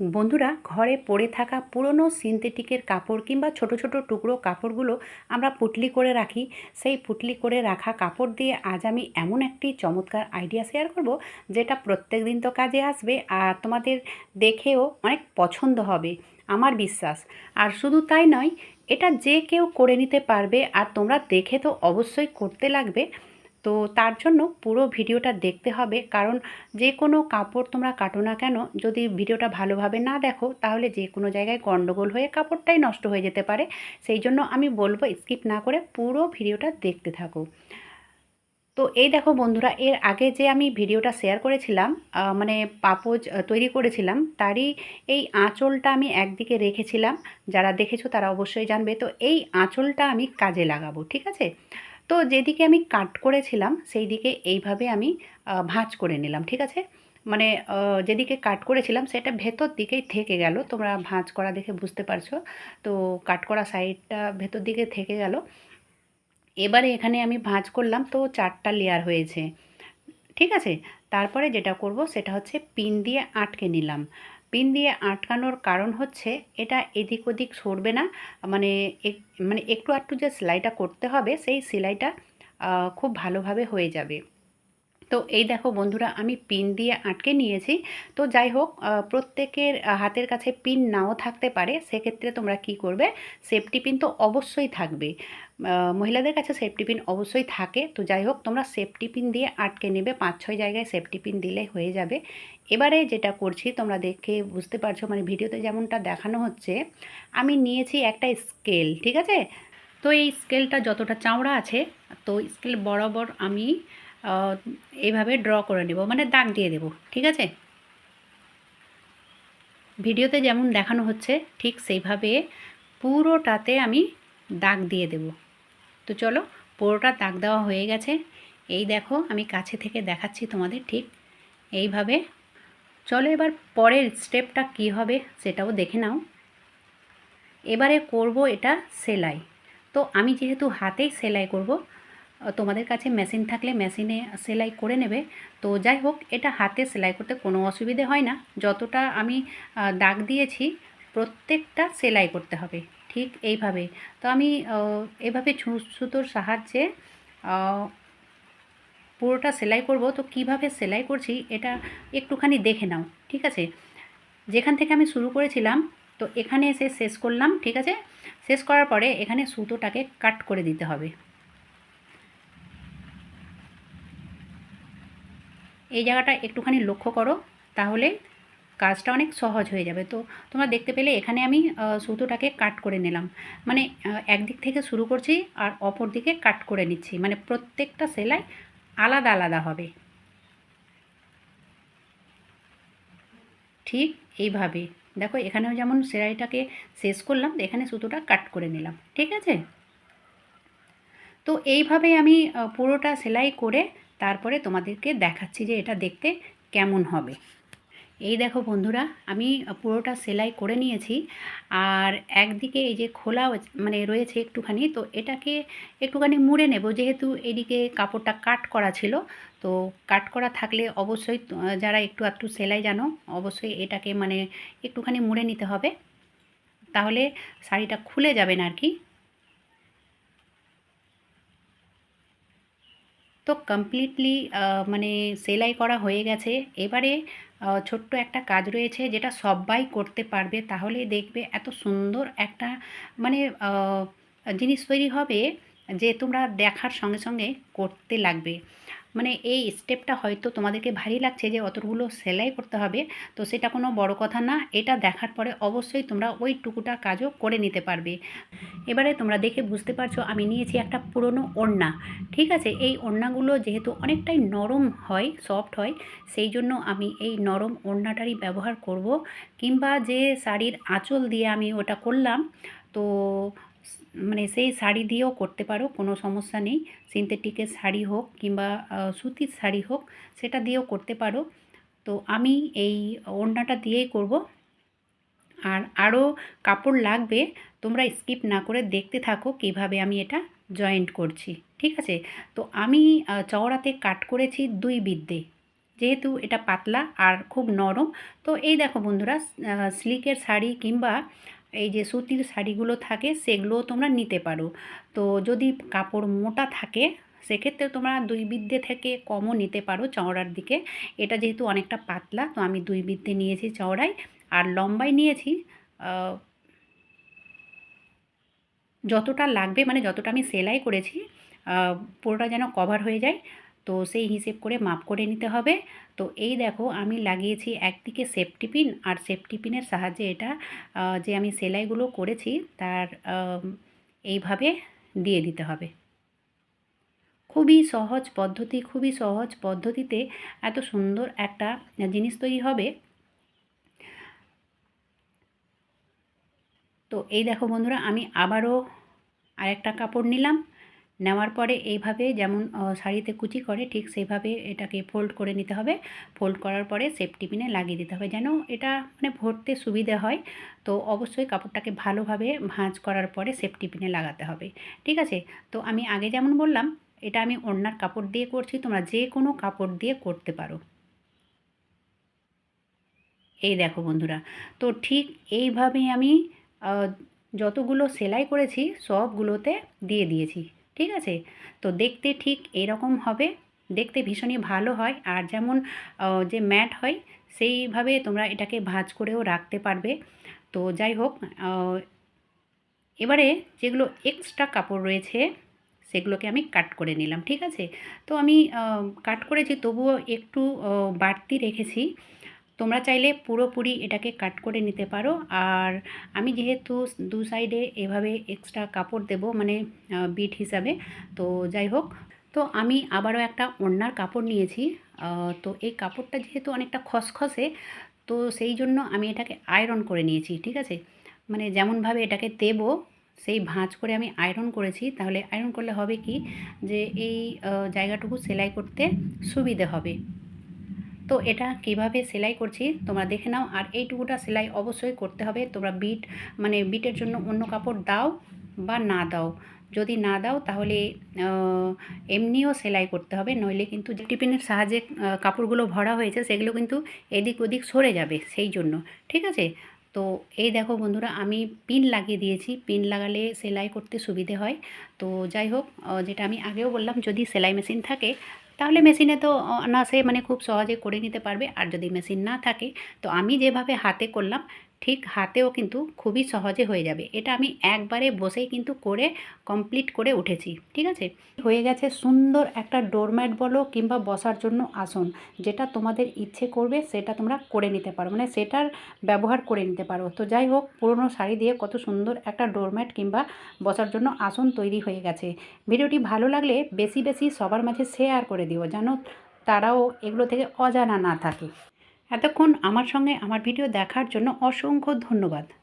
বন্ধুরা, ঘরে পড়ে থাকা পুরনো সিনথেটিকের কাপড় কিংবা ছোট ছোট টুকরো কাপড়গুলো আমরা পুটলি করে রাখি। সেই পুটলি করে রাখা কাপড় দিয়ে আজ আমি এমন একটি চমৎকার আইডিয়া শেয়ার করব, যেটা প্রত্যেক দিন তো কাজে আসবে আর তোমাদের দেখেও অনেক পছন্দ হবে, আমার বিশ্বাস। আর শুধু তাই নয়, এটা যে কেউ করে নিতে পারবে আর তোমরা দেখে তো অবশ্যই করতে লাগবে। তো তার জন্য পুরো ভিডিওটা দেখতে হবে। কারণ যে কোনো কাপড় তোমরা কাটো না কেন, যদি ভিডিওটা ভালোভাবে না দেখো, তাহলে যে কোনো জায়গায় গণ্ডগোল হয়ে কাপড়টাই নষ্ট হয়ে যেতে পারে। সেই জন্য আমি বলব স্কিপ না করে পুরো ভিডিওটা দেখতে থাকো। তো এই দেখো বন্ধুরা, এর আগে যে আমি ভিডিওটা শেয়ার করেছিলাম মানে পাপোজ তৈরি করেছিলাম, তারই এই আঁচলটা আমি একদিকে রেখেছিলাম। যারা দেখেছ তারা অবশ্যই জানবে। তো এই আঁচলটা আমি কাজে লাগাবো, ঠিক আছে? তো যেদিকে আমি কাট করেছিলাম সেই দিকে এইভাবে আমি ভাঁজ করে নিলাম, ঠিক আছে? মানে যেদিকে কাট করেছিলাম, সেটা ভেতর দিকেই থেকে গেল। তোমরা ভাঁজ করা দেখে বুঝতে পারছ। তো কাট করা সাইডটা ভেতর দিকে থেকে গেল। এবারে এখানে আমি ভাঁজ করলাম তো চারটা লেয়ার হয়েছে। ঠিক আছে? তারপরে যেটা করব, সেটা হচ্ছে পিন দিয়ে আটকে নিলাম। পিন দিয়ে আটকানোর কারণ হচ্ছে এটা এদিক ওদিক সরবে না। মানে মানে একটু আটটু যে সেলাইটা করতে হবে, সেই সেলাইটা খুব ভালোভাবে হয়ে যাবে। তো এই দেখো বন্ধুরা, আমি পিন দিয়ে আটকে নিয়েছি। তো যাই হোক প্রত্যেকের হাতের কাছে পিন নাও থাকতে পারে। সেক্ষেত্রে তোমরা কি করবে? সেফটি পিন তো অবশ্যই থাকবে। মহিলাদের কাছে সেফটি পিন অবশ্যই থাকে। তো যাই হোক, তোমরা সেফটি পিন দিয়ে আটকে নেবে। পাঁচ, ছয় জায়গায় সেফটি পিন দিলে হয়ে যাবে। এবারে যেটা করছি, তোমরা দেখে বুঝতে পারছ মানে ভিডিওতে যেমনটা দেখানো হচ্ছে, আমি নিয়েছি একটা স্কেল, ঠিক আছে? তো এই স্কেলটা যতটা চাওড়া আছে, তো স্কেল বরাবর আমি এইভাবে ড্র করে নেব মানে দাগ দিয়ে দেব, ঠিক আছে? ভিডিওতে যেমন দেখানো হচ্ছে, ঠিক সেইভাবে পুরোটাতে আমি দাগ দিয়ে দেব। তো চলো, পুরোটা দাগ দেওয়া হয়ে গেছে। এই দেখো, আমি কাছে থেকে দেখাচ্ছি তোমাদের, ঠিক? এইভাবে। চলো এবার পরের স্টেপটা কি হবে সেটাও দেখে নাও। এবারে করব এটা সেলাই। তো আমি যেহেতু হাতেই সেলাই করব তোমাদের কাছে মেশিন থাকলে মেশিনে সেলাই করে নেবে। তো যাই হোক, এটা হাতে সেলাই করতে কোনো অসুবিধে হয় না। যতটা আমি দাগ দিয়েছি, প্রত্যেকটা সেলাই করতে হবে, ঠিক এইভাবে। তো আমি এভাবে সুতোর সাহায্যে পুরোটা সেলাই করব। তো কীভাবে সেলাই করছি, এটা একটুখানি দেখে নাও, ঠিক আছে? যেখান থেকে আমি শুরু করেছিলাম, তো এখানে এসে শেষ করলাম, ঠিক আছে? শেষ করার পরে এখানে সুতোটাকে কাট করে দিতে হবে। এই জায়গাটা একটুখানি লক্ষ্য করো, তাহলে কাজটা অনেক সহজ হয়ে যাবে। তো তোমরা দেখতে পেলে এখানে আমি সুতোটাকে কাট করে নিলাম। মানে একদিক থেকে শুরু করছি আর অপর দিকে কাট করে নিচ্ছি। মানে প্রত্যেকটা সেলাই আলাদা আলাদা হবে। ঠিক এইভাবে। দেখো, এখানেও যেমন সেলাইটাকে শেষ করলাম, এখানে সুতোটা কাট করে নিলাম। ঠিক আছে? তো এইভাবে আমি পুরোটা সেলাই করে তারপরে তোমাদেরকে দেখাচ্ছি যে এটা দেখতে কেমন হবে। এই দেখো বন্ধুরা, আমি পুরোটা সেলাই করে নিয়েছি আর একদিকে এই যে খোলা মানে রয়েছে একটুখানি, তো এটাকে একটুখানি মুড়ে নেব। যেহেতু এদিকে কাপড়টা কাট করা ছিল, তো কাট করা থাকলে অবশ্যই যারা একটু একটু সেলাই জানো, অবশ্যই এটাকে মানে একটুখানি মুড়ে নিতে হবে। তাহলে শাড়িটা খুলে যাবে না আর কি। তো কমপ্লিটলি মানে সেলাই করা হয়ে গেছে। এবারে ছোট্ট একটা কাজ রয়েছে যেটা সবাই করতে পারবে। তাহলে দেখবে এত সুন্দর একটা মানে জিনিস তৈরি হবে। যে তোমরা দেখার সঙ্গে সঙ্গে করতে লাগবে। মানে এই স্টেপটা হয়তো তোমাদেরকে ভারী লাগছে যে অতগুলো সেলাই করতে হবে, তো সেটা কোনো বড় কথা না। এটা দেখার পরে অবশ্যই তোমরা ওই টুকুটা কাজও করে নিতে পারবে। এবারে তোমরা দেখে বুঝতে পারছ, আমি নিয়েছি একটা পুরনো ওড়না, ঠিক আছে? এই ওড়নাগুলো যেহেতু অনেকটাই নরম হয় সফট হয়, সেই জন্য আমি এই নরম ওড়নাটারই ব্যবহার করব। কিংবা যে শাড়ির আঁচল দিয়ে আমি ওটা করলাম, তো মানে সেই শাড়ি দিয়েও করতে পারো, কোনো সমস্যা নেই। সিনথেটিকের শাড়ি হোক কিংবা সুতির শাড়ি হোক, সেটা দিয়েও করতে পারো। তো আমি এই ওড়নাটা দিয়েই করব। আর আরও কাপড় লাগবে, তোমরা স্কিপ না করে দেখতে থাকো কীভাবে আমি এটা জয়েন্ট করছি, ঠিক আছে? তো আমি চওড়াতে কাট করেছি দুই বিদ্যে। যেহেতু এটা পাতলা আর খুব নরম, তো এই দেখো বন্ধুরা স্লিকের শাড়ি কিংবা এই যে সুতির শাড়িগুলো থাকে সেগুলোও তোমরা নিতে পারো। তো যদি কাপড় মোটা থাকে, সেক্ষেত্রে তোমরা দুই বিদ্যে থেকে কমও নিতে পারো চওড়ার দিকে। এটা যেহেতু অনেকটা পাতলা, তো আমি দুই বিদ্যে নিয়েছি চওড়ায়। আর লম্বায় নিয়েছি যতটা লাগবে মানে যতটা আমি সেলাই করেছি পুরোটা যেন কভার হয়ে যায়। তো সেই হিসেব করে মাপ করে নিতে হবে। তো এই দেখো আমি লাগিয়েছি একদিকে সেফটি পিন আর সেফটি পিনের সাহায্যে এটা যে আমি সেলাইগুলো করেছি তার এইভাবে দিয়ে দিতে হবে। খুবই সহজ পদ্ধতি, খুবই সহজ পদ্ধতিতে এত সুন্দর একটা জিনিস তৈরি হবে। তো এই দেখো বন্ধুরা আমি আবারও আরেকটা কাপড় নিলাম। নেওয়ার পরে এইভাবে যেমন শাড়িতে কুচি করে ঠিক সেইভাবে এটাকে ফোল্ড করে নিতে হবে। ফোল্ড করার পরে সেফটি পিনে লাগিয়ে দিতে হবে যেন এটা মানে ভরতে সুবিধে হয়। তো অবশ্যই কাপড়টাকে ভালোভাবে ভাঁজ করার পরে সেফটি পিনে লাগাতে হবে। ঠিক আছে? তো আমি আগে যেমন বললাম, এটা আমি ওড়নার কাপড় দিয়ে করছি, তোমরা যে কোনো কাপড় দিয়ে করতে পারো। এই দেখো বন্ধুরা, তো ঠিক এইভাবেই আমি যতগুলো সেলাই করেছি সবগুলোতে দিয়ে দিয়েছি। ঠিক আছে? তো দেখতে ঠিক এরকম হবে। দেখতে ভীষণই ভালো হয়। আর যেমন যে ম্যাট হয়, সেইভাবে তোমরা এটাকে ভাঁজ করেও রাখতে পারবে। তো যাই হোক এবারে যেগুলো এক্সট্রা কাপড় রয়েছে, সেগুলোকে আমি কাট করে নিলাম, ঠিক আছে? তো আমি কাট করেছি, তবুও একটু বাড়তি রেখেছি। তোমরা চাইলে পুরোপুরি এটাকে কাট করে নিতে পারো। আর আমি যেহেতু দু সাইডে এভাবে এক্সট্রা কাপড় দেব মানে বিট হিসাবে, তো যাই হোক। তো আমি আবারও একটা ওড়নার কাপড় নিয়েছি। তো এই কাপড়টা যেহেতু অনেকটা খসখসে, তো সেই জন্য আমি এটাকে আয়রন করে নিয়েছি, ঠিক আছে? মানে যেমনভাবে এটাকে দেবো, সেই ভাঁজ করে আমি আয়রন করেছি। তাহলে আয়রন করলে হবে কি? যে এই জায়গাটুকু সেলাই করতে সুবিধে হবে। তো এটা কীভাবে সেলাই করছি তোমরা দেখে নাও। আর এইটুকুটা সেলাই অবশ্যই করতে হবে। তোমরা বিট মানে বিটের জন্য অন্য কাপড় দাও বা না দাও। যদি না দাও তাহলে এমনিও সেলাই করতে হবে। নইলে কিন্তু টিফিনের সাহায্যে কাপড়গুলো ভরা হয়েছে, সেগুলো কিন্তু এদিক ওদিক সরে যাবে সেই জন্য। ঠিক আছে? তো এই দেখো বন্ধুরা, আমি পিন লাগিয়ে দিয়েছি। পিন লাগালে সেলাই করতে সুবিধে হয়। তো যাই হোক যেটা আমি আগেও বললাম, যদি সেলাই মেশিন থাকে তাহলে মেশিনে তো না সে মানে খুব সহজে করে নিতে পারবে। আর যদি মেশিন না থাকে, তো আমি যেভাবে হাতে করলাম ঠিক হাতেও কিন্তু খুবই সহজে হয়ে যাবে। এটা আমি একবারে বসেই কিন্তু করে কমপ্লিট করে উঠেছি, ঠিক আছে? হয়ে গেছে সুন্দর একটা ডোরম্যাট বলো কিংবা বসার জন্য আসন, যেটা তোমাদের ইচ্ছে করবে সেটা তোমরা করে নিতে পারো। মানে সেটার ব্যবহার করে নিতে পারো। তো যাই হোক, পুরনো শাড়ি দিয়ে কত সুন্দর একটা ডোরম্যাট কিংবা বসার জন্য আসন তৈরি হয়ে গেছে। ভিডিওটি ভালো লাগলে বেশি বেশি সবার মাঝে শেয়ার করে দিও, যেন তারাও এগুলো থেকে অজানা না থাকে। এতক্ষণ আমার সঙ্গে আমার ভিডিও দেখার জন্য অসংখ্য ধন্যবাদ।